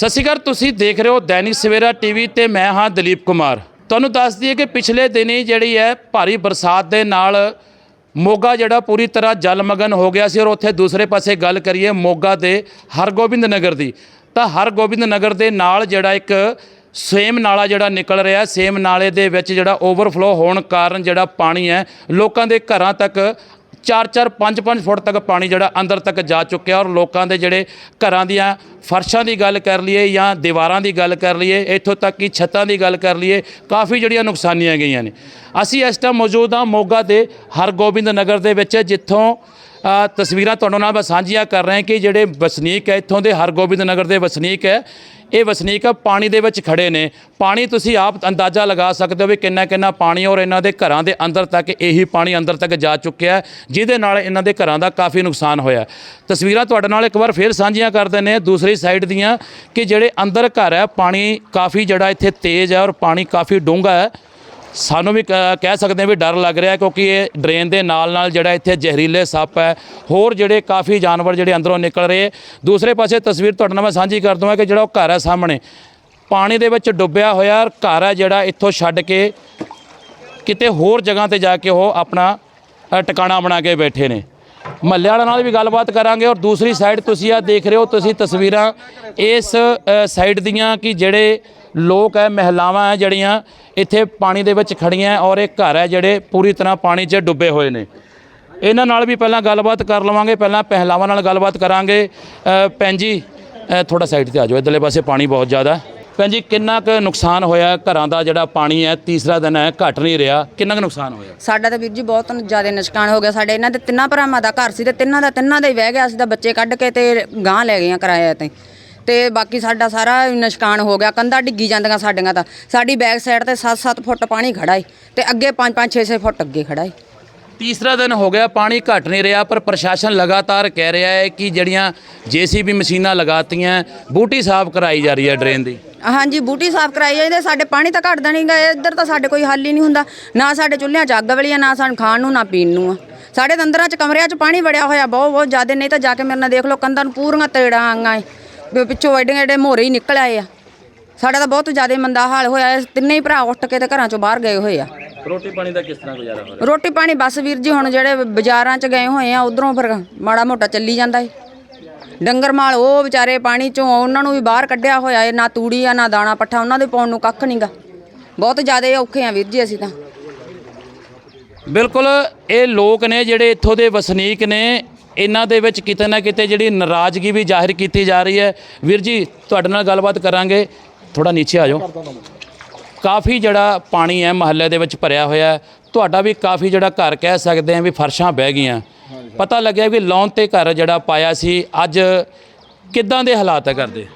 ਸਤਿ ਸ਼੍ਰੀ ਅਕਾਲ, ਤੁਸੀਂ ਦੇਖ ਰਹੇ ਹੋ ਦੈਨਿਕ ਸਵੇਰਾ ਟੀਵੀ ਤੇ ਮੈਂ ਹਾਂ ਦਲੀਪ ਕੁਮਾਰ। ਤੁਹਾਨੂੰ ਦੱਸ ਦਈਏ ਕਿ ਪਿਛਲੇ ਦਿਨੀ ਜਿਹੜੀ ਹੈ ਭਾਰੀ ਬਰਸਾਤ ਦੇ ਨਾਲ ਮੋਗਾ ਜਿਹੜਾ ਪੂਰੀ ਤਰ੍ਹਾਂ ਜਲਮਗਨ ਹੋ ਗਿਆ ਸੀ ਔਰ ਉੱਥੇ ਦੂਸਰੇ ਪਾਸੇ ਗੱਲ ਕਰੀਏ ਮੋਗਾ ਦੇ ਹਰਗੋਬਿੰਦ ਨਗਰ ਦੀ, ਤਾਂ ਹਰਗੋਬਿੰਦ ਨਗਰ ਦੇ ਨਾਲ ਜਿਹੜਾ ਇੱਕ ਸੇਮ ਨਾਲਾ ਜਿਹੜਾ ਨਿਕਲ ਰਿਹਾ, ਸੇਮ ਨਾਲੇ ਦੇ ਵਿੱਚ ਜਿਹੜਾ ਓਵਰਫਲੋ ਹੋਣ ਕਾਰਨ ਜਿਹੜਾ ਪਾਣੀ ਹੈ, ਲੋਕਾਂ ਦੇ ਘਰਾਂ ਤੱਕ 4-4 5-5 ਫੁੱਟ ਤੱਕ ਪਾਣੀ ਜਿਹੜਾ ਅੰਦਰ ਤੱਕ ਜਾ ਚੁੱਕਿਆ ਔਰ ਲੋਕਾਂ ਦੇ ਜਿਹੜੇ ਘਰਾਂ ਦੀਆਂ ਫਰਸ਼ਾਂ ਦੀ ਗੱਲ ਕਰ ਲਈਏ ਜਾਂ ਦੀਵਾਰਾਂ ਦੀ ਗੱਲ ਕਰ ਲਈਏ, ਇੱਥੋਂ ਤੱਕ ਕਿ ਛੱਤਾਂ ਦੀ ਗੱਲ ਕਰ ਲਈਏ, ਕਾਫੀ ਜਿਹੜੀਆਂ ਨੁਕਸਾਨੀਆਂ ਗਈਆਂ ਨੇ। ਅਸੀਂ ਇਸ ਟਾਈਮ ਮੌਜੂਦ ਹਾਂ ਮੋਗਾ ਦੇ ਹਰਗੋਬਿੰਦ ਨਗਰ ਦੇ ਵਿੱਚ, ਜਿੱਥੋਂ ਤਸਵੀਰਾਂ ਤੁਹਾਡੇ ਨਾਲ ਮੈਂ ਸਾਂਝੀਆਂ ਕਰ ਰਹੇ ਕਿ ਜਿਹੜੇ ਵਸਨੀਕ ਹੈ, ਇੱਥੋਂ ਦੇ ਹਰਗੋਬਿੰਦ ਨਗਰ ਦੇ ਵਸਨੀਕ ਹੈ, ਇਹ ਵਸਨੀਕ ਪਾਣੀ ਦੇ ਵਿੱਚ ਖੜੇ ਨੇ। ਪਾਣੀ ਤੁਸੀਂ ਆਪ ਅੰਦਾਜ਼ਾ ਲਗਾ ਸਕਦੇ ਹੋ ਵੀ ਕਿੰਨਾ ਕਿੰਨਾ ਪਾਣੀ ਔਰ ਇਹਨਾਂ ਦੇ ਘਰਾਂ ਦੇ ਅੰਦਰ ਤੱਕ ਇਹੀ ਪਾਣੀ ਅੰਦਰ ਤੱਕ ਜਾ ਚੁੱਕਿਆ ਜਿਹਦੇ ਨਾਲ ਇਹਨਾਂ ਦੇ ਘਰਾਂ ਦਾ ਕਾਫੀ ਨੁਕਸਾਨ ਹੋਇਆ ਤਸਵੀਰਾਂ ਤੁਹਾਡੇ ਨਾਲ ਇੱਕ ਵਾਰ ਫੇਰ ਸਾਂਝੀਆਂ ਕਰਦੇ ਨੇ ਦੂਸਰੀ ਸਾਈਡ ਦੀਆਂ ਕਿ ਜਿਹੜੇ ਅੰਦਰ ਘਰ ਹੈ, ਪਾਣੀ ਕਾਫੀ ਜਿਹੜਾ ਇੱਥੇ ਤੇਜ਼ ਹੈ ਔਰ ਪਾਣੀ ਕਾਫੀ ਡੂੰਘਾ ਹੈ। ਸਾਨੂੰ ਵੀ ਕ- ਕਹਿ ਸਕਦੇ ਹਾਂ ਵੀ ਡਰ ਲੱਗ ਰਿਹਾ ਕਿਉਂਕਿ ਇਹ ਡਰੇਨ ਦੇ ਨਾਲ ਨਾਲ ਜਿਹੜਾ ਇੱਥੇ ਜ਼ਹਿਰੀਲੇ ਸੱਪ ਹੈ, ਹੋਰ ਜਿਹੜੇ ਕਾਫੀ ਜਾਨਵਰ ਜਿਹੜੇ ਅੰਦਰੋਂ ਨਿਕਲ ਰਹੇ। ਦੂਸਰੇ ਪਾਸੇ ਤਸਵੀਰ ਤੁਹਾਡੇ ਨਾਲ ਮੈਂ ਸਾਂਝੀ ਕਰ ਦਵਾਂ ਕਿ ਜਿਹੜਾ ਉਹ ਘਰ ਹੈ ਸਾਹਮਣੇ। ਪਾਣੀ ਦੇ ਵਿੱਚ ਡੁੱਬਿਆ ਹੋਇਆ ਘਰ ਹੈ ਜਿਹੜਾ ਇੱਥੋਂ ਛੱਡ ਕੇ ਕਿਤੇ ਹੋਰ ਜਗ੍ਹਾ ਤੇ ਜਾ ਕੇ ਉਹ ਆਪਣਾ ਟਿਕਾਣਾ ਬਣਾ ਕੇ ਬੈਠੇ ਨੇ। ਮਹੱਲੇ ਵਾਲਿਆਂ ਨਾਲ ਵੀ ਗੱਲਬਾਤ ਕਰਾਂਗੇ ਔਰ ਦੂਸਰੀ ਸਾਈਡ ਤੁਸੀਂ ਆ ਦੇਖ ਰਹੇ ਹੋ, ਤੁਸੀਂ ਤਸਵੀਰਾਂ ਇਸ ਸਾਈਡ ਦੀਆਂ ਕਿ ਜਿਹੜੇ ਲੋਕ ਹੈ ਮਹਿਲਾਵਾਂ ਹੈ ਜਿਹੜੀਆਂ ਇੱਥੇ ਪਾਣੀ ਦੇ ਵਿੱਚ ਖੜੀਆਂ ਔਰ ਇਹ ਘਰ ਹੈ ਜਿਹੜੇ ਪੂਰੀ ਤਰ੍ਹਾਂ ਪਾਣੀ 'ਚ ਡੁੱਬੇ ਹੋਏ ਨੇ। ਇਹਨਾਂ ਨਾਲ ਵੀ ਪਹਿਲਾਂ ਗੱਲਬਾਤ ਕਰ ਲਵਾਂਗੇ, ਪਹਿਲਾਂ ਪਹਿਲਾਵਾਂ ਨਾਲ ਗੱਲਬਾਤ ਕਰਾਂਗੇ। ਭੈਣ ਜੀ ਥੋੜਾ ਸਾਈਡ ਤੇ ਆ ਜਾਓ, ਇਧਰਲੇ ਪਾਸੇ ਪਾਣੀ ਬਹੁਤ ਜ਼ਿਆਦਾ। ਭੈਣ ਜੀ, ਕਿੰਨਾ ਕੁ ਨੁਕਸਾਨ ਹੋਇਆ ਘਰਾਂ ਦਾ ਜਿਹੜਾ ਪਾਣੀ ਹੈ ਤੀਸਰਾ ਦਿਨ ਹੈ ਘਟ ਨਹੀਂ ਰਿਹਾ। ਕਿੰਨਾ ਕੁ ਨੁਕਸਾਨ ਹੋਇਆ? ਸਾਡਾ ਤਾਂ ਵੀਰ ਜੀ ਬਹੁਤ ਜ਼ਿਆਦਾ ਨੁਕਸਾਨ ਹੋ ਗਿਆ। ਸਾਡੇ ਇਹਨਾਂ ਦੇ ਤਿੰਨਾਂ ਭਰਾਵਾਂ ਦਾ ਘਰ ਸੀ ਤੇ ਤਿੰਨਾਂ ਦਾ ਤਿੰਨਾਂ ਦਾ ਹੀ ਵਹਿ ਗਿਆ। ਅਸੀਂ ਤਾਂ ਬੱਚੇ ਕੱਢ ਕੇ ਤੇ ਗਾਂ ਲੈ ਗਏ ਆ ਕਿਰਾਏ ਤੇ। ਤੇ ਬਾਕੀ ਸਾਡਾ ਸਾਰਾ ਨੁਕਸਾਨ ਹੋ ਗਿਆ ਕੰਧਾਂ ਡਿੱਗੀ ਜਾਂਦੀਆਂ ਸਾਡੀਆਂ ਤਾਂ। ਸਾਡੀ ਬੈਕ ਸਾਈਡ ਤੇ 7-7 ਫੁੱਟ ਪਾਣੀ ਖੜਾ ਏ ਤੇ ਅੱਗੇ 5-5 6-6 ਫੁੱਟ ਅੱਗੇ ਖੜਾ ਏ। ਤੀਸਰਾ ਦਿਨ ਹੋ ਗਿਆ ਪਾਣੀ ਘਟ ਨਹੀਂ ਰਿਹਾ ਪਰ ਪ੍ਰਸ਼ਾਸਨ ਲਗਾਤਾਰ ਕਹਿ ਰਿਹਾ ਹੈ ਕਿ ਜਿਹੜੀਆਂ ਜੀਸੀਬੀ ਮਸ਼ੀਨਾਂ ਲਗਾਤੀਆਂ ਬੂਟੀ ਸਾਫ਼ ਕਰਾਈ ਜਾ ਰਹੀ ਹੈ ਡਰੇਨ ਦੀ। ਹਾਂਜੀ ਬੂਟੀ ਸਾਫ਼ ਕਰਾਈ ਜਾਂਦੇ ਸਾਡੇ ਪਾਣੀ ਤਾਂ ਘਟਦਾ ਨਹੀਂਗਾ ਇੱਧਰ ਤਾਂ ਸਾਡੇ ਕੋਈ ਹੱਲ ਹੀ ਨਹੀਂ ਹੁੰਦਾ। ਨਾ ਸਾਡੇ ਚੁੱਲ੍ਹਿਆਂ 'ਚ ਅੱਗ ਵਾਲੀ ਆ ਨਾ ਸਾਨੂੰ ਖਾਣ ਨੂੰ ਨਾ ਪੀਣ ਨੂੰ ਆ। ਸਾਡੇ ਤਾਂ ਅੰਦਰਾਂ 'ਚ ਕਮਰਿਆਂ 'ਚ ਪਾਣੀ ਵੜਿਆ ਹੋਇਆ ਬਹੁਤ ਬਹੁਤ ਜ਼ਿਆਦਾ ਨਹੀਂ ਤਾਂ ਜਾ ਕੇ ਮੇਰੇ ਨਾਲ ਦੇਖ ਲਓ ਕੰਧਾਂ ਨੂੰ ਪੂਰੀਆਂ ਤੇੜਾਂ ਆਈਆਂ ਏ। ਵੀ ਪਿੱਛੋਂ ਐਡੇ ਐਡੇ ਮੋਰੇ ਹੀ ਨਿਕਲ ਆਏ ਆ। ਸਾਡਾ ਤਾਂ ਬਹੁਤ ਜ਼ਿਆਦਾ ਮੰਦਾ ਹਾਲ ਹੋਇਆ ਇਹ ਤਿੰਨੇ ਹੀ ਭਰਾ ਉੱਠ ਕੇ ਤੇ ਘਰਾਂ 'ਚੋਂ ਬਾਹਰ ਗਏ ਹੋਏ ਆ। ਰੋਟੀ ਪਾਣੀ ਦਾ ਕਿਸ ਤਰ੍ਹਾਂ ਗੁਜ਼ਾਰਾ ਹੋ ਰੋਟੀ ਪਾਣੀ ਬਸ ਵੀਰ ਜੀ ਹੁਣ ਜਿਹੜੇ ਬਾਜ਼ਾਰਾਂ 'ਚ ਗਏ ਹੋਏ ਆ ਉਧਰੋਂ ਫਿਰ ਮਾੜਾ ਮੋਟਾ ਚੱਲੀ ਜਾਂਦਾ ਏ। ਡੰਗਰ ਮਾਲ ਉਹ ਵਿਚਾਰੇ ਪਾਣੀ 'ਚੋਂ ਉਹਨਾਂ ਨੂੰ ਵੀ ਬਾਹਰ ਕੱਢਿਆ ਹੋਇਆ ਏ। ਨਾ ਤੂੜੀ ਆ ਨਾ ਦਾਣਾ ਪੱਠਾ ਉਹਨਾਂ ਦੇ ਪਾਉਣ ਨੂੰ ਕੱਖ ਨਹੀਂਗਾ ਬਹੁਤ ਜ਼ਿਆਦਾ ਔਖੇ ਆ ਵੀਰ ਜੀ ਅਸੀਂ ਤਾਂ। ਬਿਲਕੁਲ ਇਹ ਲੋਕ ਨੇ ਜਿਹੜੇ ਇੱਥੋਂ ਦੇ ਵਸਨੀਕ ਨੇ ਇਹਨਾਂ ਦੇ ਵਿੱਚ ਕਿਤੇ ਨਾ ਕਿਤੇ ਜਿਹੜੀ ਨਾਰਾਜ਼ਗੀ ਵੀ ਜ਼ਾਹਿਰ ਕੀਤੀ ਜਾ ਰਹੀ ਹੈ। ਵੀਰ ਜੀ ਤੁਹਾਡੇ ਨਾਲ ਗੱਲਬਾਤ ਕਰਾਂਗੇ। ਥੋੜਾ ਨੀਚੇ ਆ ਜਾਓ। ਕਾਫੀ ਜਿਹੜਾ ਪਾਣੀ ਹੈ ਮਹੱਲੇ ਦੇ ਵਿੱਚ ਭਰਿਆ ਹੋਇਆ ਤੁਹਾਡਾ ਵੀ ਕਾਫੀ ਜਿਹੜਾ ਘਰ ਕਹਿ ਸਕਦੇ ਆ ਵੀ ਫਰਸ਼ਾਂ ਬਹਿ ਗਈਆਂ। ਪਤਾ ਲੱਗਿਆ ਵੀ ਲੋਨ ਤੇ ਘਰ ਜਿਹੜਾ ਪਾਇਆ ਸੀ ਅੱਜ ਕਿੱਦਾਂ ਦੇ ਹਾਲਾਤ ਹੈ ਕਰਦੇ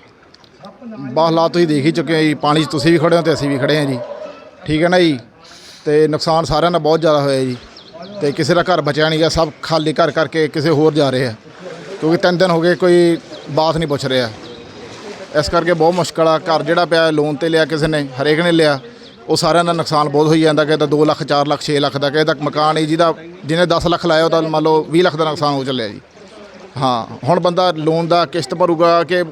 ਬਾ ਹਾਲਾਤ ਤੁਸੀਂ ਦੇਖ ਹੀ ਚੁੱਕੇ ਹੋ ਜੀ। ਪਾਣੀ 'ਚ ਤੁਸੀਂ ਵੀ ਖੜੇ ਹੋ ਤੇ ਅਸੀਂ ਵੀ ਖੜੇ ਹਾਂ ਜੀ। ਠੀਕ ਹੈ ਨਾ ਜੀ? ਤੇ ਨੁਕਸਾਨ ਸਾਰਿਆਂ ਦਾ ਬਹੁਤ ਜ਼ਿਆਦਾ ਹੋਇਆ ਜੀ। ਤੇ ਕਿਸੇ ਦਾ ਘਰ ਬਚਿਆ ਨਹੀਂ ਗਿਆ, ਸਭ ਖਾਲੀ ਘਰ ਕਰਕੇ ਕਿਸੇ ਹੋਰ ਜਾ ਰਹੇ ਆ। ਕਿਉਂਕਿ ਤਿੰਨ ਦਿਨ ਹੋ ਗਏ ਕੋਈ ਬਾਤ ਨਹੀਂ ਪੁੱਛ ਰਿਹਾ। ਇਸ ਕਰਕੇ ਬਹੁਤ ਮੁਸ਼ਕਲ ਆ, ਘਰ ਜਿਹੜਾ ਪਿਆ ਲੋਨ ਤੇ ਲਿਆ ਕਿਸੇ ਨੇ, ਹਰੇਕ ਨੇ ਲਿਆ। ਉਹ ਸਾਰਿਆਂ ਦਾ ਨੁਕਸਾਨ ਬਹੁਤ ਹੋਈ ਜਾਂਦਾ, ਕਿਸੇ ਤਾਂ 2 ਲੱਖ 4 ਲੱਖ 6 ਲੱਖ ਦਾ, ਕਿਸੇ ਦਾ ਮਕਾਨ ਹੀ ਜਿਹਦਾ ਜਿਹਨੇ 10 ਲੱਖ ਲਾਇਆ ਉਹਦਾ ਮੰਨ ਲਓ 20 ਲੱਖ ਦਾ ਨੁਕਸਾਨ ਹੋ ਚੱਲਿਆ ਜੀ। ਹਾਂ, ਹੁਣ ਬੰਦਾ ਲੋਨ ਦਾ ਕਿਸ਼ਤ ਭਰੂਗਾ ਕਿ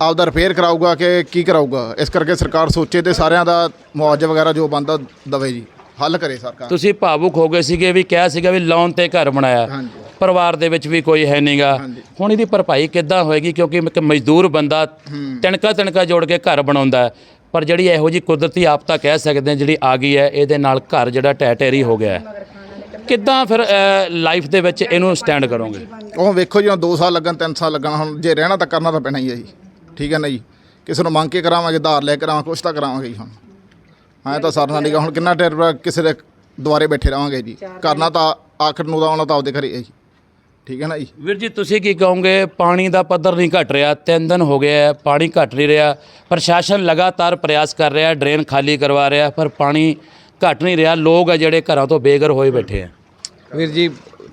ਆਪਦਾ ਰਿਪੇਅਰ ਕਰਾਊਗਾ ਕਿ ਕੀ ਕਰਾਊਗਾ? ਇਸ ਕਰਕੇ ਸਰਕਾਰ ਸੋਚੇ ਤੇ ਸਾਰਿਆਂ ਦਾ ਮੁਆਵਜ਼ਾ ਵਗੈਰਾ ਜੋ ਬੰਦਾ ਦਵੇ ਜੀ। ਹੱਲ ਕਰੇ ਸਰਕਾਰ। ਤੁਸੀਂ ਭਾਵੁਕ ਹੋ ਗਏ ਸੀਗੇ ਵੀ ਕਿਹਾ ਸੀਗਾ ਵੀ ਲੋਨ ਤੇ ਘਰ ਬਣਾਇਆ। ਹਾਂਜੀ। ਪਰਿਵਾਰ ਦੇ ਵਿੱਚ ਵੀ ਕੋਈ ਹੈ ਨਹੀਂਗਾ ਹੁਣ ਇਹਦੀ ਭਰਪਾਈ ਕਿੱਦਾਂ ਹੋਏਗੀ? ਕਿਉਂਕਿ ਇੱਕ ਮਜ਼ਦੂਰ ਬੰਦਾ ਤਿਣਕਾ ਤਿਣਕਾ ਜੋੜ ਕੇ ਘਰ ਬਣਾਉਂਦਾ ਹੈ। ਪਰ ਜਿਹੜੀ ਇਹੋ ਜੀ ਕੁਦਰਤੀ ਆਪਤਾ ਕਹਿ ਸਕਦੇ ਹਾਂ ਜਿਹੜੀ ਆ ਗਈ ਹੈ ਇਹਦੇ ਨਾਲ ਘਰ ਜਿਹੜਾ ਟੈ ਟੈਰੀ ਹੋ ਗਿਆ ਹੈ। ਕਿੱਦਾਂ ਫਿਰ ਲਾਈਫ ਦੇ ਵਿੱਚ ਇਹਨੂੰ ਸਟੈਂਡ ਕਰੋਗੇ? ਉਹ ਵੇਖੋ ਜੀ ਹੁਣ 2 ਸਾਲ ਲੱਗਣ 3 ਸਾਲ ਲੱਗਣ ਹੁਣ ਜੇ ਰਹਿਣਾ ਤਾਂ ਕਰਨਾ ਤਾਂ ਪੈਣਾ ਹੀ ਹੈ ਜੀ। ਠੀਕ ਹੈ ਨਾ ਜੀ? ਕਿਸੇ ਨੂੰ ਮੰਗ ਕੇ ਕਰਾਵਾਂਗੇ ਧਾਰ ਲੈ ਕੇ ਕਰਾਵਾਂ ਕੁਛ ਤਾਂ ਕਰਾਵਾਂਗੇ ਜੀ ਹੁਣ। ਐਂ ਤਾਂ ਸਰਨਾ ਨਹੀਂਗਾ ਹੁਣ ਕਿੰਨਾ ਟਾਈਮ ਕਿਸੇ ਦੇ ਦੁਆਰੇ ਬੈਠੇ ਰਵਾਂਗੇ ਜੀ। ਕਰਨਾ ਤਾਂ ਆਖਰ ਨੂੰ ਤਾਂ ਆਉਣਾ ਤਾਂ ਆਪਦੇ ਘਰੇ ਹੈ ਜੀ। ਠੀਕ ਹੈ ਨਾ ਜੀ? ਵੀਰ ਜੀ ਤੁਸੀਂ ਕੀ ਕਹੋਗੇ? ਪਾਣੀ ਦਾ ਪੱਧਰ ਨਹੀਂ ਘਟ ਰਿਹਾ। ਤਿੰਨ ਦਿਨ ਹੋ ਗਏ ਹੈ ਪਾਣੀ ਘਟ ਨਹੀਂ ਰਿਹਾ। ਪ੍ਰਸ਼ਾਸਨ ਲਗਾਤਾਰ ਪ੍ਰਯਾਸ ਕਰ ਰਿਹਾ ਡਰੇਨ ਖਾਲੀ ਕਰਵਾ ਰਿਹਾ ਪਰ ਪਾਣੀ ਘਟ ਨਹੀਂ ਰਿਹਾ। ਲੋਕ ਆ ਜਿਹੜੇ ਘਰਾਂ ਤੋਂ ਬੇਘਰ ਹੋਏ ਬੈਠੇ ਆ। ਵੀਰ ਜੀ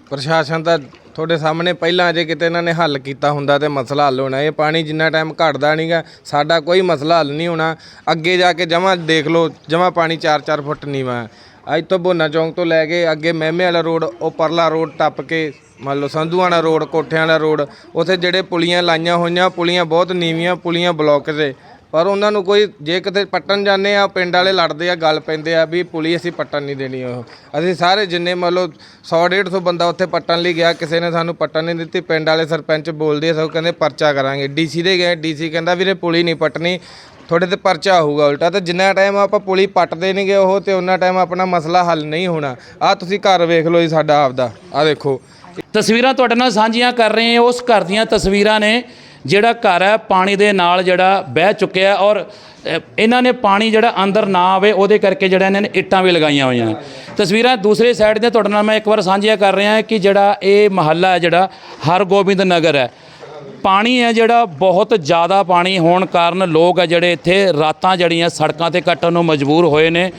ਪ੍ਰਸ਼ਾਸਨ ਤਾਂ ਤੁਹਾਡੇ ਸਾਹਮਣੇ ਪਹਿਲਾਂ ਜੇ ਕਿਤੇ ਇਹਨਾਂ ਨੇ ਹੱਲ ਕੀਤਾ ਹੁੰਦਾ ਤੇ ਮਸਲਾ ਹੱਲ ਹੋਣਾ। ਇਹ ਪਾਣੀ ਜਿੰਨਾ ਟਾਈਮ ਘਟਦਾ ਨਹੀਂਗਾ ਸਾਡਾ ਕੋਈ ਮਸਲਾ ਹੱਲ ਨਹੀਂ ਹੋਣਾ। ਅੱਗੇ ਜਾ ਕੇ ਜਮਾ ਦੇਖ ਲਓ, ਜਮਾ ਪਾਣੀ 4-4 ਫੁੱਟ ਨੀਵਾਂ। ਹੈ। ਅੱਜ ਤੋਂ ਬੋਨਾ ਚੌਂਕ ਤੋਂ ਲੈ ਕੇ ਅੱਗੇ ਮਹਿਮੇ ਵਾਲਾ ਰੋਡ, ਉਹ ਪਰਲਾ ਰੋਡ ਟੱਪ ਕੇ ਮੰਨ ਲਓ ਸੰਧੂਆਣਾ ਰੋਡ, ਕੋਠਿਆਂ ਵਾਲਾ ਰੋਡ, ਉੱਥੇ ਜਿਹੜੇ ਪੁਲੀਆਂ ਲਾਈਆਂ ਹੋਈਆਂ, ਪੁਲੀਆਂ ਬਹੁਤ ਨੀਵੀਆਂ, ਪੁਲੀਆਂ ਬਲੌਕ 'ਤੇ। ਪਰ ਉਹਨਾਂ ਨੂੰ ਕੋਈ ਜੇ ਕਿਤੇ ਪੱਟਣ ਜਾਂਦੇ ਆ, ਪਿੰਡ ਵਾਲੇ ਲੜਦੇ ਆ, ਗੱਲ ਪੈਂਦੇ ਆ ਵੀ ਪੁਲੀ ਅਸੀਂ ਪੱਟਣ ਨਹੀਂ ਦੇਣੀ ਉਹ। ਅਸੀਂ ਸਾਰੇ ਜਿੰਨੇ ਮੰਨ ਲਓ 100 150 ਬੰਦਾ ਉੱਥੇ ਪੱਟਣ ਲਈ ਗਿਆ, ਕਿਸੇ ਨੇ ਸਾਨੂੰ ਪੱਟਣ ਨਹੀਂ ਦਿੱਤੀ, ਪਿੰਡ ਵਾਲੇ ਸਰਪੰਚ ਬੋਲਦੇ ਸੋ ਕਹਿੰਦੇ ਪਰਚਾ ਕਰਾਂਗੇ। ਡੀਸੀ ਦੇ ਗਏ ਡੀਸੀ ਕਹਿੰਦਾ ਵੀਰੇ ਪੁਲੀ ਨਹੀਂ ਪੱਟਣੀ, ਤੁਹਾਡੇ ਤੇ ਪਰਚਾ ਹੋਊਗਾ ਉਲਟਾ। ਤੇ ਜਿੰਨਾ ਟਾਈਮ ਆਪਾਂ ਪੁਲੀ ਪੱਟਦੇ ਨਹੀਂਗੇ ਉਹ, ਤੇ ਉਹਨਾਂ ਟਾਈਮ ਆਪਣਾ ਮਸਲਾ ਹੱਲ ਨਹੀਂ ਹੋਣਾ। ਆ ਤੁਸੀਂ ਘਰ ਵੇਖ ਲਓ ਜੀ ਸਾਡਾ ਆਪਦਾ। ਆ ਦੇਖੋ। ਤਸਵੀਰਾਂ ਤੁਹਾਡੇ ਨਾਲ ਸਾਂਝੀਆਂ ਕਰ ਰਹੇ ਹਾਂ, ਉਸ ਘਰ ਦੀਆਂ ਤਸਵੀਰਾਂ ਨੇ। ਜਿਹੜਾ ਘਰ ਹੈ, ਪਾਣੀ ਦੇ ਨਾਲ ਜਿਹੜਾ ਬਹਿ ਚੁੱਕਿਆ ਔਰ ਇਹਨਾਂ ਨੇ ਪਾਣੀ ਜਿਹੜਾ ਅੰਦਰ ਨਾ ਆਵੇ, ਉਹਦੇ ਕਰਕੇ ਜਿਹੜਾ ਇਹਨਾਂ ਨੇ ਇੱਟਾਂ ਵੀ ਲਗਾਈਆਂ ਹੋਈਆਂ। ਤਸਵੀਰਾਂ ਦੂਸਰੇ ਸਾਈਡ ਤੇ ਤੁਹਾਡੇ ਨਾਲ ਮੈਂ ਇੱਕ ਵਾਰ ਸਾਂਝੀਆਂ ਕਰ ਰਿਹਾ ਕਿ ਜਿਹੜਾ ਇਹ ਮਹੱਲਾ ਹੈ, ਜਿਹੜਾ ਹਰਗੋਬਿੰਦ ਨਗਰ ਹੈ, ਪਾਣੀ ਹੈ ਜਿਹੜਾ ਬਹੁਤ ਜ਼ਿਆਦਾ ਪਾਣੀ ਹੋਣ ਕਾਰਨ ਲੋਕ ਹੈ ਜਿਹੜੇ ਇੱਥੇ ਰਾਤਾਂ ਜੜੀਆਂ ਸੜਕਾਂ ਤੇ ਕੱਟਣ ਨੂੰ ਮਜਬੂਰ ਹੋਏ ਨੇ।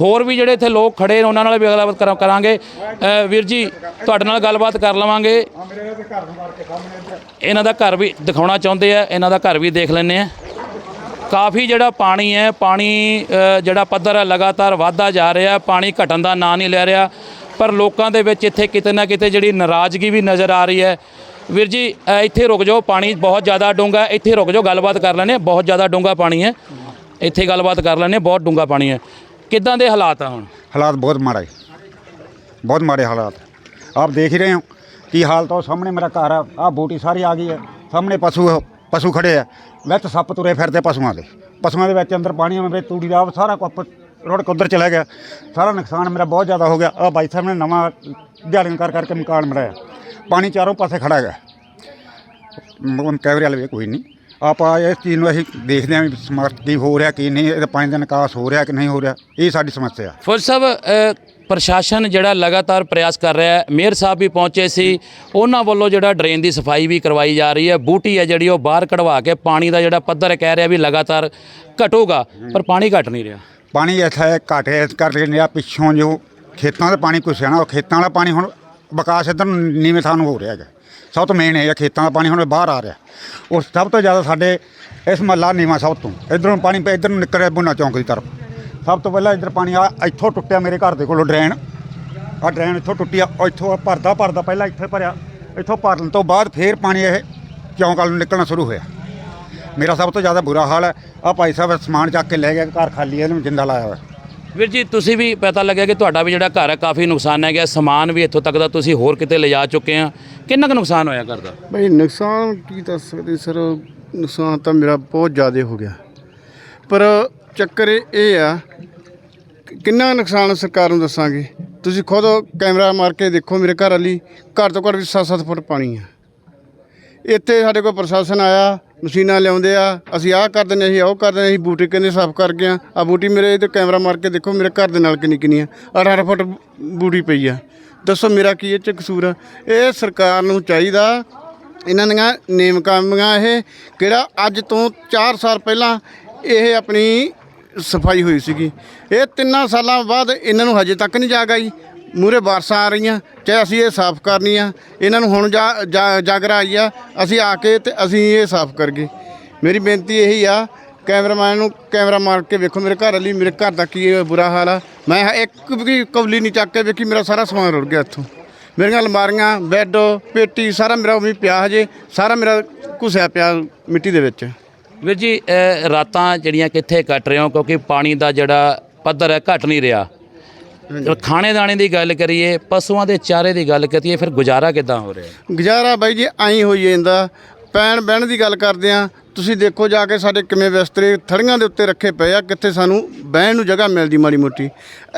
ਹੋਰ ਵੀ ਜਿਹੜੇ ਇੱਥੇ ਲੋਕ ਖੜੇ ਨੇ ਉਹਨਾਂ ਨਾਲ ਵੀ ਗੱਲਬਾਤ ਕਰਾਂ- ਕਰਾਂਗੇ। ਅ, ਵੀਰ ਜੀ ਤੁਹਾਡੇ ਨਾਲ ਗੱਲਬਾਤ ਕਰ ਲਵਾਂਗੇ। ਇਹਨਾਂ ਦਾ ਘਰ ਵੀ ਦਿਖਾਉਣਾ ਚਾਹੁੰਦੇ ਆ ਇਹਨਾਂ ਦਾ ਘਰ ਵੀ ਦੇਖ ਲੈਂਦੇ ਆ। ਕਾਫੀ ਜਿਹੜਾ ਪਾਣੀ ਹੈ ਪਾਣੀ ਅ, ਜਿਹੜਾ ਪੱਧਰ ਹੈ ਲਗਾਤਾਰ ਵਧਦਾ ਜਾ ਰਿਹਾ ਪਾਣੀ ਘਟਣ ਦਾ ਨਾਂ ਨਹੀਂ ਲੈ ਰਿਹਾ। ਪਰ ਲੋਕਾਂ ਦੇ ਵਿੱਚ ਇੱਥੇ ਕਿਤੇ ਨਾ ਕਿਤੇ ਜਿਹੜੀ ਨਾਰਾਜ਼ਗੀ ਵੀ ਨਜ਼ਰ ਆ ਰਹੀ ਹੈ। ਵੀਰ ਜੀ ਅ, ਇੱਥੇ ਰੁਕ ਜਾਓ ਪਾਣੀ ਬਹੁਤ ਜ਼ਿਆਦਾ ਡੂੰਘਾ ਹੈ। ਇੱਥੇ ਰੁਕ ਜਾਓ ਗੱਲਬਾਤ ਕਰ ਲੈਂਦੇ ਹਾਂ ਬਹੁਤ ਜ਼ਿਆਦਾ ਡੂੰਘਾ ਪਾਣੀ ਹੈ। ਇੱਥੇ ਗੱਲਬਾਤ ਕਰ ਲੈਂਦੇ ਬਹੁਤ ਡੂੰਘਾ ਪਾਣੀ ਹੈ। ਕਿੱਦਾਂ ਦੇ ਹਾਲਾਤ ਆ ਹੁਣ? ਹਾਲਾਤ ਬਹੁਤ ਮਾੜੇ। ਬਹੁਤ ਮਾੜੇ ਹਾਲਾਤ। ਆਪ ਦੇਖ ਹੀ ਰਹੇ ਹੋ ਕੀ ਹਾਲਤ ਉਹ ਸਾਹਮਣੇ ਮੇਰਾ ਘਰ ਆ। ਆ ਬੂਟੀ ਸਾਰੀ ਆ ਗਈ ਹੈ। ਸਾਹਮਣੇ ਪਸ਼ੂ ਪਸ਼ੂ ਖੜੇ ਆ। ਵਿੱਚ ਸੱਪ ਤੁਰੇ ਫਿਰਦੇ ਪਸ਼ੂਆਂ ਦੇ। ਪਸ਼ੂਆਂ ਦੇ ਵਿੱਚ ਅੰਦਰ ਪਾਣੀ ਵਿੱਚ ਤੂੜੀ ਦਾ ਸਾਰਾ ਕੁੱਪ ਰੋੜ ਕੇ ਉੱਧਰ ਚਲਾ ਗਿਆ। ਸਾਰਾ ਨੁਕਸਾਨ ਮੇਰਾ ਬਹੁਤ ਜ਼ਿਆਦਾ ਹੋ ਗਿਆ। ਆ ਬਾਈ ਸਾਹਿਬ ਨੇ ਨਵਾਂ ਦਿਹਾੜੀਆਂ ਕਰ ਕਰਕੇ ਮਕਾਨ ਬਣਾਇਆ। ਪਾਣੀ ਚਾਰੋਂ ਪਾਸੇ ਖੜਾ ਗਿਆ। ਮ- ਕੈਮਰੇ ਵਾਲੇ ਵੀ ਕੋਈ ਨਹੀਂ। ਆਪਾਂ ਇਸ ਚੀਜ਼ ਨੂੰ ਅਸੀਂ ਦੇਖਦੇ ਹਾਂ ਵੀ ਸਮਾਰਟ ਕੀ ਹੋ ਰਿਹਾ ਕੀ ਨਹੀਂ ਇਹਦਾ ਪਾਣੀ ਦਾ ਨਿਕਾਸ ਹੋ ਰਿਹਾ ਕਿ ਨਹੀਂ ਹੋ ਰਿਹਾ ਇਹ ਸਾਡੀ ਸਮੱਸਿਆ। ਫੌਜ ਸਾਹਿਬ ਪ੍ਰਸ਼ਾਸਨ ਜਿਹੜਾ ਲਗਾਤਾਰ ਪ੍ਰਯਾਸ ਕਰ ਰਿਹਾ ਹੈ ਮੇਅਰ ਸਾਹਿਬ ਵੀ ਪਹੁੰਚੇ ਸੀ ਉਹਨਾਂ ਵੱਲੋਂ ਜਿਹੜਾ ਡਰੇਨ ਦੀ ਸਫ਼ਾਈ ਵੀ ਕਰਵਾਈ ਜਾ ਰਹੀ ਹੈ ਬੂਟੀ ਹੈ ਜਿਹੜੀ ਉਹ ਬਾਹਰ ਕਢਵਾ ਕੇ ਪਾਣੀ ਦਾ ਜਿਹੜਾ ਪੱਧਰ ਹੈ ਕਹਿ ਰਿਹਾ ਵੀ ਲਗਾਤਾਰ ਘਟੂਗਾ ਪਰ ਪਾਣੀ ਘਟ ਨਹੀਂ ਰਿਹਾ। ਪਾਣੀ ਇੱਥੇ ਘੱਟ ਇਸ ਕਰਕੇ ਨਿਆ ਪਿੱਛੋਂ ਜੋ ਖੇਤਾਂ ਦਾ ਪਾਣੀ ਕੁਛ ਨਾ ਉਹ ਖੇਤਾਂ ਵਾਲਾ ਪਾਣੀ ਹੁਣ ਵਿਕਾਸ ਇੱਧਰ ਨੀਵੇਂ ਥਾਂ ਨੂੰ ਹੋ ਰਿਹਾ ਹੈਗਾ। ਸਭ ਤੋਂ ਮੇਨ ਇਹ ਹੈ ਖੇਤਾਂ ਦਾ ਪਾਣੀ ਹੁਣ ਬਾਹਰ ਆ ਰਿਹਾ। ਉਹ ਸਭ ਤੋਂ ਜ਼ਿਆਦਾ ਸਾਡੇ ਇਸ ਮਹੱਲਾ ਨੀਵਾਂ ਸਭ ਤੋਂ। ਇੱਧਰੋਂ ਪਾਣੀ ਪੈ, ਇੱਧਰ ਨੂੰ ਨਿਕਲ ਰਿਹਾ ਬੁਨਾ ਚੌਂਕ ਦੀ ਤਰਫ। ਸਭ ਤੋਂ ਪਹਿਲਾਂ ਇੱਧਰ ਪਾਣੀ ਆ, ਇੱਥੋਂ ਟੁੱਟਿਆ ਮੇਰੇ ਘਰ ਦੇ ਕੋਲੋਂ ਡਰੇਨ। ਆ ਡਰੇਨ ਇੱਥੋਂ ਟੁੱਟੀ ਆ ਇੱਥੋਂ ਭਰਦਾ ਭਰਦਾ ਪਹਿਲਾਂ ਇੱਥੇ ਭਰਿਆ। ਇੱਥੋਂ ਭਰਨ ਤੋਂ ਬਾਅਦ ਫੇਰ ਪਾਣੀ ਇਹ ਚੌਂਕ ਵੱਲ ਨਿਕਲਣਾ ਸ਼ੁਰੂ ਹੋਇਆ। ਮੇਰਾ ਸਭ ਤੋਂ ਜ਼ਿਆਦਾ ਬੁਰਾ ਹਾਲ ਹੈ ਆ ਭਾਈ ਸਾਹਿਬ ਸਮਾਨ ਚੱਕ ਕੇ ਲੈ ਗਿਆ ਘਰ ਖਾਲੀ ਹੈ ਇਹਨੂੰ ਜਿੰਦਾ ਲਾਇਆ ਹੋਇਆ। ਵੀਰ ਜੀ, ਤੁਸੀਂ ਵੀ ਪਤਾ ਲੱਗਿਆ ਕਿ ਤੁਹਾਡਾ ਵੀ ਜਿਹੜਾ ਘਰ ਹੈ ਕਾਫੀ ਨੁਕਸਾਨ ਹੈ ਗਿਆ ਸਮਾਨ ਵੀ ਇੱਥੋਂ ਤੱਕ ਦਾ ਤੁਸੀਂ ਹੋਰ ਕਿਤੇ ਲਿਜਾ ਚੁੱਕੇ ਆ। ਕਿੰਨਾ ਕੁ ਨੁਕਸਾਨ ਹੋਇਆ ਘਰ ਦਾ? ਭਾਈ ਨੁਕਸਾਨ ਕੀ ਦੱਸ ਸਕਦੇ ਸਰ? ਨੁਕਸਾਨ ਤਾਂ ਮੇਰਾ ਬਹੁਤ ਜ਼ਿਆਦਾ ਹੋ ਗਿਆ। ਪਰ ਚੱਕਰ ਇਹ- ਆ, ਕਿ ਕਿੰਨਾ ਨੁਕਸਾਨ ਸਰਕਾਰ ਨੂੰ ਦੱਸਾਂਗੇ? ਤੁਸੀਂ ਖੁਦ ਕੈਮਰਾ ਮਾਰ ਕੇ ਦੇਖੋ ਮੇਰੇ ਘਰ ਵਾਲੀ। ਘਰ ਤੋਂ ਘੱਟ ਵੀ 7-7 ਫੁੱਟ ਪਾਣੀ ਆ। ਇੱਥੇ ਸਾਡੇ ਕੋਲ ਪ੍ਰਸ਼ਾਸਨ ਆਇਆ। ਮਸ਼ੀਨਾਂ ਲਿਆਉਂਦੇ ਆ, ਅਸੀਂ ਆਹ ਕਰ ਦਿੰਦੇ ਅਸੀਂ ਉਹ ਕਰ ਦਿੰਦੇ ਅਸੀਂ ਬੂਟੀ ਕਿੰਨੇ ਸਾਫ਼ ਕਰ ਗਏ ਆ। ਆ ਬੂਟੀ ਮੇਰੇ ਇਹ ਤੇ ਕੈਮਰਾ ਮਾਰ ਕੇ ਦੇਖੋ, ਮੇਰੇ ਘਰ ਦੇ ਨਾਲ ਕਿੰਨੀ ਕਿੰਨੀ ਆ। 18 ਫੁੱਟ ਬੂਟੀ ਪਈ ਆ। ਦੱਸੋ ਮੇਰਾ ਕੀ ਇਹ ਚ ਕਸੂਰ ਆ? ਇਹ ਸਰਕਾਰ ਨੂੰ ਚਾਹੀਦਾ, ਇਹਨਾਂ ਦੀਆਂ ਨੇਮ ਇਹ, ਕਿਹੜਾ ਅੱਜ ਤੋਂ 4 ਸਾਲ ਪਹਿਲਾਂ ਇਹ ਆਪਣੀ ਸਫ਼ਾਈ ਹੋਈ ਸੀਗੀ। ਇਹ ਤਿੰਨਾਂ ਸਾਲਾਂ ਬਾਅਦ ਇਹਨਾਂ ਨੂੰ ਹਜੇ ਤੱਕ ਨਹੀਂ ਜਾਗ ਆਈ। ਮੂਰੇ ਬਾਰਸਾਂ ਆ ਰਹੀਆਂ, ਚਾਹੇ ਅਸੀਂ ਇਹ ਸਾਫ਼ ਕਰਨੀ ਆ, ਇਹਨਾਂ ਨੂੰ ਹੁਣ ਜਾ- ਜਾ- ਜਾਗਰ ਆਈ ਆ, ਅਸੀਂ ਆ ਕੇ ਤੇ ਅਸੀਂ ਇਹ ਸਾਫ਼ ਕਰਗੇ ਮੇਰੀ ਬੇਨਤੀ ਇਹੀ ਆ, ਕੈਮਰਾਮੈਨ ਨੂੰ ਕੈਮਰਾ ਮਾਰ ਕੇ ਵੇਖੋ ਮੇਰੇ ਘਰ ਵਾਲੀ, ਮੇਰੇ ਘਰ ਦਾ ਕੀ ਬੁਰਾ ਹਾਲ ਆ। ਮੈਂ ਇੱਕ ਵੀ ਕਵਲੀ ਨਹੀਂ ਚੱਕ ਕੇ ਵੇਖੀ, ਮੇਰਾ ਸਾਰਾ ਸਮਾਨ ਰੁੜ ਗਿਆ ਇੱਥੋਂ। ਮੇਰੀਆਂ ਅਲਮਾਰੀਆਂ, ਬੈੱਡ, ਪੇਟੀ, ਸਾਰਾ ਮੇਰਾ ਉਵੇਂ ਪਿਆ ਹਜੇ, ਸਾਰਾ ਮੇਰਾ ਘੁਸਿਆ ਪਿਆ ਮਿੱਟੀ ਦੇ ਵਿੱਚ। ਵੀਰ ਜੀ ਰਾਤਾਂ ਜਿਹੜੀਆਂ ਕਿੱਥੇ ਕੱਟ ਰਹੇ ਹੋ? ਕਿਉਂਕਿ ਪਾਣੀ ਦਾ ਜਿਹੜਾ ਪੱਧਰ ਹੈ, ਘਟ ਨਹੀਂ ਰਿਹਾ। ਖਾਣੇ ਦਾਣੇ ਦੀ ਗੱਲ ਕਰੀਏ, ਪਸ਼ੂਆਂ ਦੇ ਚਾਰੇ ਦੀ ਗੱਲ ਕਰੀਏ, ਫਿਰ ਗੁਜ਼ਾਰਾ ਕਿੱਦਾਂ ਹੋ ਰਿਹਾ? ਗੁਜ਼ਾਰਾ ਬਾਈ ਜੀ, ਐਂ ਹੋਈ ਜਾਂਦਾ। ਪੈਣ ਬਹਿਣ ਦੀ ਗੱਲ ਕਰਦੇ ਆ। ਤੁਸੀਂ ਦੇਖੋ ਜਾ ਕੇ ਸਾਡੇ ਕਿਵੇਂ ਬਿਸਤਰੇ ਥੜੀਆਂ ਦੇ ਉੱਤੇ ਰੱਖੇ ਪਏ ਆ, ਕਿੱਥੇ ਸਾਨੂੰ ਬਹਿਣ ਨੂੰ ਜਗ੍ਹਾ ਮਿਲਦੀ ਮਾੜੀ ਮੋਟੀ।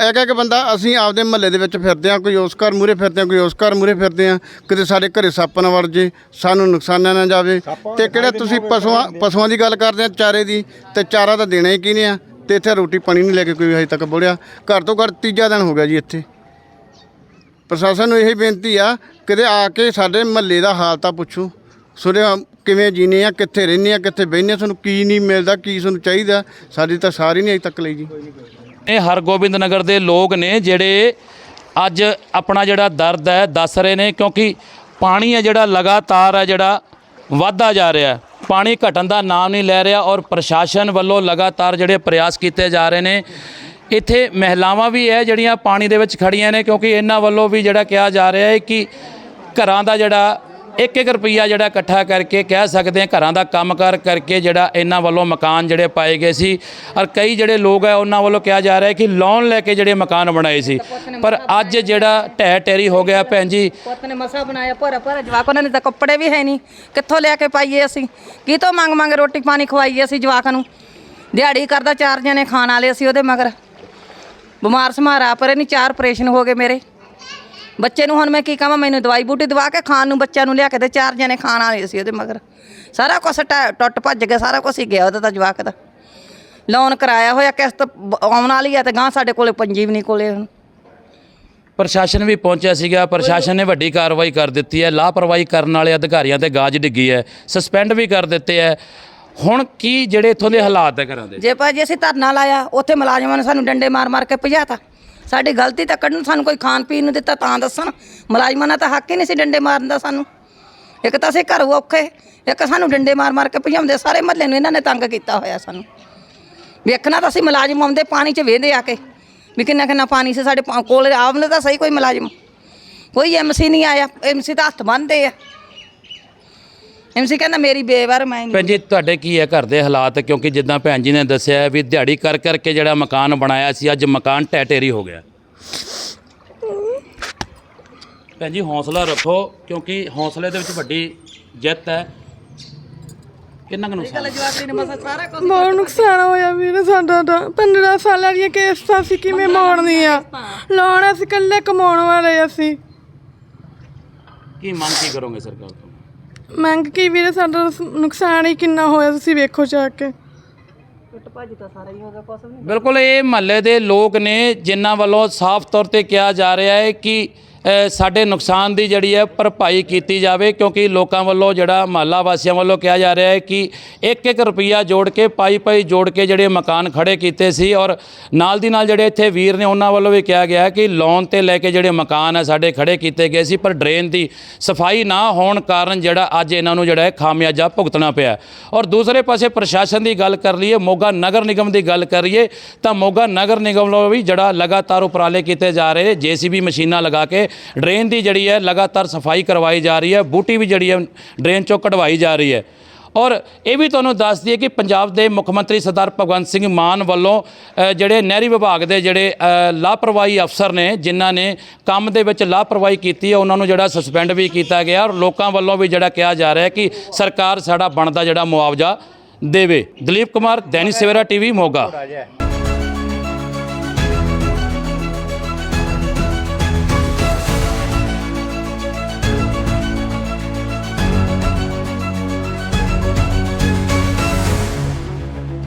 ਇੱਕ ਇੱਕ ਬੰਦਾ, ਅਸੀਂ ਆਪਦੇ ਮਹੱਲੇ ਦੇ ਵਿੱਚ ਫਿਰਦੇ ਆ, ਕੋਈ ਉਸ ਘਰ ਮੂਰੇ ਫਿਰਦੇ ਆ, ਕੋਈ ਉਸ ਘਰ ਮੂਰੇ ਫਿਰਦੇ ਆ। ਕਿਤੇ ਸਾਡੇ ਘਰੇ ਸੱਪ ਨਾ ਵੜ ਜੇ, ਸਾਨੂੰ ਨੁਕਸਾਨ ਨਾ ਜਾਵੇ। ਤੇ ਕਿਹੜੇ ਤੁਸੀਂ ਪਸ਼ੂਆਂ ਪਸ਼ੂਆਂ ਦੀ ਗੱਲ ਕਰਦੇ ਆ, ਚਾਰੇ ਦੀ, ਤੇ ਚਾਰਾ ਤਾਂ ਦੇਣਾ ਹੀ ਕਿਹਨੇ ਆ? ਤੇ ਇੱਥੇ ਰੋਟੀ ਪਾਣੀ ਨਹੀਂ ਲੈ ਕੇ ਕੋਈ ਹਜੇ ਤੱਕ ਬੋਲਿਆ ਘਰ ਤੋਂ ਘਰ ਤੀਜਾ ਦਿਨ ਹੋ ਗਿਆ ਜੀ ਇੱਥੇ। ਪ੍ਰਸ਼ਾਸਨ ਨੂੰ ਇਹੀ ਬੇਨਤੀ ਆ, ਕਿਤੇ ਆ ਕੇ ਸਾਡੇ ਮਹੱਲੇ ਦਾ ਹਾਲ ਤਾਂ ਪੁੱਛੋ। ਸੁਣਿਆ ਕਿਵੇਂ ਜੀਨੇ ਆ, ਕਿੱਥੇ ਰਹਿੰਦੇ ਆ, ਕਿੱਥੇ ਬਹਿੰਦੇ ਆ, ਤੁਹਾਨੂੰ ਕੀ ਨਹੀਂ ਮਿਲਦਾ, ਕੀ ਤੁਹਾਨੂੰ ਚਾਹੀਦਾ? ਸਾਡੀ ਤਾਂ ਸਾਰੀ ਨਹੀਂ ਅਜੇ ਤੱਕ ਲਈ ਜੀ। ਇਹ ਹਰਗੋਬਿੰਦ ਨਗਰ ਦੇ ਲੋਕ ਨੇ ਜਿਹੜੇ ਅੱਜ ਆਪਣਾ ਜਿਹੜਾ ਦਰਦ ਹੈ, ਦੱਸ ਰਹੇ ਨੇ, ਕਿਉਂਕਿ ਪਾਣੀ ਹੈ ਜਿਹੜਾ ਲਗਾਤਾਰ ਹੈ ਜਿਹੜਾ ਵਧਦਾ ਜਾ ਰਿਹਾ। ਪਾਣੀ ਘਟਣ ਦਾ ਨਾਮ ਨਹੀਂ ਲੈ ਰਿਹਾ ਔਰ ਪ੍ਰਸ਼ਾਸਨ ਵੱਲੋਂ ਲਗਾਤਾਰ ਜਿਹੜੇ ਪ੍ਰਯਾਸ ਕੀਤੇ ਜਾ ਰਹੇ ਨੇ, ਇੱਥੇ ਮਹਿਲਾਵਾਂ ਵੀ ਹੈ ਜਿਹੜੀਆਂ ਪਾਣੀ ਦੇ ਵਿੱਚ ਖੜੀਆਂ ਨੇ ਕਿਉਂਕਿ ਇਹਨਾਂ ਵੱਲੋਂ ਵੀ ਜਿਹੜਾ ਕਿਹਾ ਜਾ ਰਿਹਾ ਹੈ ਕਿ ਘਰਾਂ ਦਾ ਜਿਹੜਾ ਇੱਕ ਇੱਕ ਰੁਪਈਆ ਜਿਹੜਾ ਇਕੱਠਾ ਕਰਕੇ ਕਹਿ ਸਕਦੇ ਹਾਂ ਘਰਾਂ ਦਾ ਕੰਮਕਾਰ ਕਰਕੇ ਜਿਹੜਾ ਇਹਨਾਂ ਵੱਲੋਂ ਮਕਾਨ ਜਿਹੜੇ ਪਾਏ ਗਏ ਸੀ। ਔਰ ਕਈ ਜਿਹੜੇ ਲੋਕ ਹੈ ਉਹਨਾਂ ਵੱਲੋਂ ਕਿਹਾ ਜਾ ਰਿਹਾ ਕਿ ਲੋਨ ਲੈ ਕੇ ਜਿਹੜੇ ਮਕਾਨ ਬਣਾਏ ਸੀ। ਪਰ ਅੱਜ ਜਿਹੜਾ ਢਹਿ ਟੇਰੀ ਹੋ ਗਿਆ ਭੈਣ ਜੀ। ਪੁੱਤ ਨੇ ਮਸਾ ਬਣਾਇਆ ਭਰਾ ਭਰਾ ਜਵਾਕਾਂ ਨੇ ਤਾਂ ਕੱਪੜੇ ਵੀ ਹੈ ਨਹੀਂ। ਕਿੱਥੋਂ ਲੈ ਕੇ ਪਾਈਏ ਅਸੀਂ? ਕੀ ਤੋਂ ਮੰਗ ਮੰਗ ਰੋਟੀ ਪਾਣੀ ਖਵਾਈਏ ਅਸੀਂ ਜਵਾਕਾਂ ਨੂੰ? ਦਿਹਾੜੀ ਕਰਦਾ ਚਾਰ ਜਣੇ ਖਾਣ ਵਾਲੇ ਅਸੀਂ ਉਹਦੇ ਮਗਰ। ਬਿਮਾਰ ਸਮਾਰਾ ਪਰੇ ਨਹੀਂ ਚਾਰ ਆਪਰੇਸ਼ਨ ਹੋ ਗਏ ਮੇਰੇ। ਬੱਚੇ ਨੂੰ ਹੁਣ ਮੈਂ ਕੀ ਕਹਾਂ ਮੈਨੂੰ ਦਵਾਈ ਬੂਟੀ ਦਵਾ ਕੇ ਖਾਣ ਨੂੰ ਬੱਚਿਆਂ ਨੂੰ ਲਿਆ ਕੇ ਦੇ ਚਾਰ ਜਣੇ ਖਾਣ ਵਾਲੇ ਸੀ ਉਹਦੇ ਮਗਰ। ਸਾਰਾ ਕੁਛ ਟੁੱਟ ਭੱਜ ਗਿਆ ਸਾਰਾ ਕੁਛ ਹੀ ਗਿਆ ਉਹਦਾ ਤਾਂ ਜਵਾਕ ਦਾ। ਲੋਨ ਕਰਾਇਆ ਹੋਇਆ ਕਿਸ਼ਤ ਆਉਣ ਵਾਲੀ ਆ ਤੇ ਗਾਂ ਸਾਡੇ ਕੋਲੇ ਪੰਜੀ ਵੀ ਨਹੀਂ ਕੋਲੇ ਹੁਣ। ਪ੍ਰਸ਼ਾਸਨ ਵੀ ਪਹੁੰਚਿਆ ਸੀਗਾ ਪ੍ਰਸ਼ਾਸਨ ਨੇ ਵੱਡੀ ਕਾਰਵਾਈ ਕਰ ਦਿੱਤੀ ਹੈ ਲਾਪਰਵਾਹੀ ਕਰਨ ਵਾਲੇ ਅਧਿਕਾਰੀਆਂ ਤੇ ਗਾਜ ਡਿੱਗੀ ਹੈ ਸਸਪੈਂਡ ਵੀ ਕਰ ਦਿੱਤੇ ਹੈ। ਹੁਣ ਕੀ ਜਿਹੜੇ ਇੱਥੋਂ ਦੇ ਹਾਲਾਤ ਹੈ ਘਰਾਂ ਦੇ? ਜੇ ਭਾਜੀ ਅਸੀਂ ਧਰਨਾ ਲਾਇਆ ਉੱਥੇ ਮੁਲਾਜ਼ਮਾਂ ਨੇ ਸਾਨੂੰ ਡੰਡੇ ਮਾਰ ਮਾਰ ਕੇ ਭਜਾਤਾ। ਸਾਡੀ ਗਲਤੀ ਤਾਂ ਕੱਢਣ ਸਾਨੂੰ ਕੋਈ ਖਾਣ ਪੀਣ ਨੂੰ ਦਿੱਤਾ ਤਾਂ ਦੱਸਣ। ਮੁਲਾਜ਼ਮਾਂ ਨਾਲ ਤਾਂ ਹੱਕ ਹੀ ਨਹੀਂ ਸੀ ਡੰਡੇ ਮਾਰਨ ਦਾ ਸਾਨੂੰ। ਇੱਕ ਤਾਂ ਅਸੀਂ ਘਰੋਂ ਔਖੇ, ਇੱਕ ਸਾਨੂੰ ਡੰਡੇ ਮਾਰ ਮਾਰ ਕੇ ਭਜਾਉਂਦੇ, ਸਾਰੇ ਮਹੱਲੇ ਨੂੰ ਇਹਨਾਂ ਨੇ ਤੰਗ ਕੀਤਾ ਹੋਇਆ ਸਾਨੂੰ। ਵੇਖਣਾ ਤਾਂ ਅਸੀਂ ਮੁਲਾਜ਼ਮ ਆਉਂਦੇ ਪਾਣੀ 'ਚ ਵੇਹਦੇ ਆ ਕੇ, ਵੀ ਕਿੰਨਾ ਕਿੰਨਾ ਪਾਣੀ ਸੀ ਸਾਡੇ ਪਾ- ਕੋਲ ਆਵਲੇ ਤਾਂ ਸਹੀ ਕੋਈ ਮੁਲਾਜ਼ਮ। ਕੋਈ ਐਮਸੀ ਨਹੀਂ ਆਇਆ ਐਮਸੀ ਤਾਂ ਹੱਥ ਬੰਨ੍ਹਦੇ ਆ। ਐਮਸੀ ਕਹਿੰਦਾ ਮੇਰੀ ਬੇਵਾਰ ਮੈਂ ਨਹੀਂ ਭੈਣ ਜੀ ਤੁਹਾਡੇ ਕੀ ਹੈ ਘਰ ਦੇ ਹਾਲਾਤ? ਕਿਉਂਕਿ ਜਿੱਦਾਂ ਭੈਣ ਜੀ ਨੇ ਦੱਸਿਆ ਹੈ ਵੀ ਦਿਹਾੜੀ ਕਰ ਕਰਕੇ ਜਿਹੜਾ ਮਕਾਨ ਬਣਾਇਆ ਸੀ ਅੱਜ ਮਕਾਨ ਢਹਿ ਢੇਰੀ ਹੋ ਗਿਆ। ਭੈਣ ਜੀ ਹੌਸਲਾ ਰੱਖੋ ਕਿਉਂਕਿ ਹੌਸਲੇ ਦੇ ਵਿੱਚ ਵੱਡੀ ਜਿੱਤ ਹੈ। ਕਿੰਨਾ ਕੁ ਨੁਕਸਾਨ ਜਵਾਕੜੀ ਨੇ ਮਸਾ ਸਾਰਾ ਕੁਝ ਬਹੁਤ ਨੁਕਸਾਨ ਹੋਇਆ ਵੀਰੇ ਸਾਡਾ ਤਾਂ। 15 ਸਾਲਾਂ ਦੀਆਂ ਕਿਸ਼ਤਾਂ ਅਸੀਂ ਕਿਵੇਂ ਮੋੜਨੀਆਂ ਲੋਨ ਅਸੀਂ ਇਕੱਲੇ ਕਮਾਉਣ ਵਾਲੇ ਅਸੀਂ। ਕੀ ਮੰਗ ਕੀ ਕਰੋਗੇ ਸਰਕਾਰ ਤੋਂ? ਮੰਗ ਕੀ ਵੀਰੇ? ਸਾਡਾ ਨੁਕਸਾਨ ਹੀ ਕਿੰਨਾ ਹੋਇਆ ਤੁਸੀਂ ਵੇਖੋ ਜਾ ਕੇ। ਬਿਲਕੁਲ ਇਹ ਮਹੱਲੇ ਦੇ ਲੋਕ ਨੇ ਜਿਨ੍ਹਾਂ ਵੱਲੋਂ ਸਾਫ਼ ਤੌਰ ਤੇ ਕਿਹਾ ਜਾ ਰਿਹਾ ਹੈ ਕਿ ਸਾਡੇ ਨੁਕਸਾਨ ਦੀ ਜਿਹੜੀ ਹੈ ਭਰਪਾਈ ਕੀਤੀ ਜਾਵੇ, ਕਿਉਂਕਿ ਲੋਕਾਂ ਵੱਲੋਂ ਜਿਹੜਾ ਮਹੱਲਾ ਵਾਸੀਆਂ ਵੱਲੋਂ ਕਿਹਾ ਜਾ ਰਿਹਾ ਹੈ ਕਿ ਇੱਕ ਇੱਕ ਰੁਪਈਆ ਜੋੜ ਕੇ, ਪਾਈ ਪਾਈ ਜੋੜ ਕੇ ਜਿਹੜੇ ਮਕਾਨ ਖੜੇ ਕੀਤੇ ਸੀ ਔਰ ਨਾਲ ਦੀ ਨਾਲ ਜਿਹੜੇ ਇੱਥੇ ਵੀਰ ਨੇ ਉਹਨਾਂ ਵੱਲੋਂ ਵੀ ਕਿਹਾ ਗਿਆ ਕਿ ਲੋਨ ਤੇ ਲੈ ਕੇ ਜਿਹੜੇ ਮਕਾਨ ਹੈ ਸਾਡੇ ਖੜੇ ਕੀਤੇ ਗਏ ਸੀ, ਪਰ ਡਰੇਨ ਦੀ ਸਫ਼ਾਈ ਨਾ ਹੋਣ ਕਾਰਨ ਜਿਹੜਾ ਅੱਜ ਇਹਨਾਂ ਨੂੰ ਜਿਹੜਾ ਹੈ ਖਾਮਿਆਜਾ ਭੁਗਤਣਾ ਪਿਆ। ਔਰ ਦੂਸਰੇ ਪਾਸੇ ਪ੍ਰਸ਼ਾਸਨ ਦੀ ਗੱਲ ਕਰ ਲਈਏ, ਮੋਗਾ ਨਗਰ ਨਿਗਮ ਦੀ ਗੱਲ ਕਰੀਏ ਤਾਂ ਮੋਗਾ ਨਗਰ ਨਿਗਮ ਵੱਲੋਂ ਵੀ ਜਿਹੜਾ ਲਗਾਤਾਰ ਉਪਰਾਲੇ ਕੀਤੇ ਜਾ ਰਹੇ ਜੀਸੀਬੀ ਮਸ਼ੀਨਾਂ ਲਗਾ ਕੇ ਡਰੇਨ ਦੀ ਜਿਹੜੀ ਹੈ ਲਗਾਤਾਰ ਸਫ਼ਾਈ ਕਰਵਾਈ ਜਾ ਰਹੀ ਹੈ, ਬੂਟੀ ਵੀ ਜਿਹੜੀ ਹੈ ਡਰੇਨ ਚੋਂ ਕਢਵਾਈ ਜਾ ਰਹੀ ਹੈ। ਔਰ ਇਹ ਵੀ ਤੁਹਾਨੂੰ ਦੱਸ ਦਈਏ ਕਿ ਪੰਜਾਬ ਦੇ ਮੁੱਖ ਮੰਤਰੀ ਸਰਦਾਰ ਭਗਵੰਤ ਸਿੰਘ ਮਾਨ ਵੱਲੋਂ ਜਿਹੜੇ ਨਹਿਰੀ ਵਿਭਾਗ ਦੇ ਜਿਹੜੇ ਲਾਪਰਵਾਹੀ ਅਫਸਰ ਨੇ, ਜਿਨ੍ਹਾਂ ਨੇ ਕੰਮ ਦੇ ਵਿੱਚ ਲਾਪਰਵਾਹੀ ਕੀਤੀ ਹੈ, ਉਹਨਾਂ ਨੂੰ ਜਿਹੜਾ ਸਸਪੈਂਡ ਵੀ ਕੀਤਾ ਗਿਆ ਔਰ ਲੋਕਾਂ ਵੱਲੋਂ ਵੀ ਜਿਹੜਾ ਕਿਹਾ ਜਾ ਰਿਹਾ ਹੈ ਕਿ ਸਰਕਾਰ ਸਾਡਾ ਬਣਦਾ ਜਿਹੜਾ ਮੁਆਵਜ਼ਾ ਦੇਵੇ। ਦਲੀਪ ਕੁਮਾਰ, ਦੈਨਿਕ ਸਵੇਰਾ ਟੀਵੀ, ਮੋਗਾ।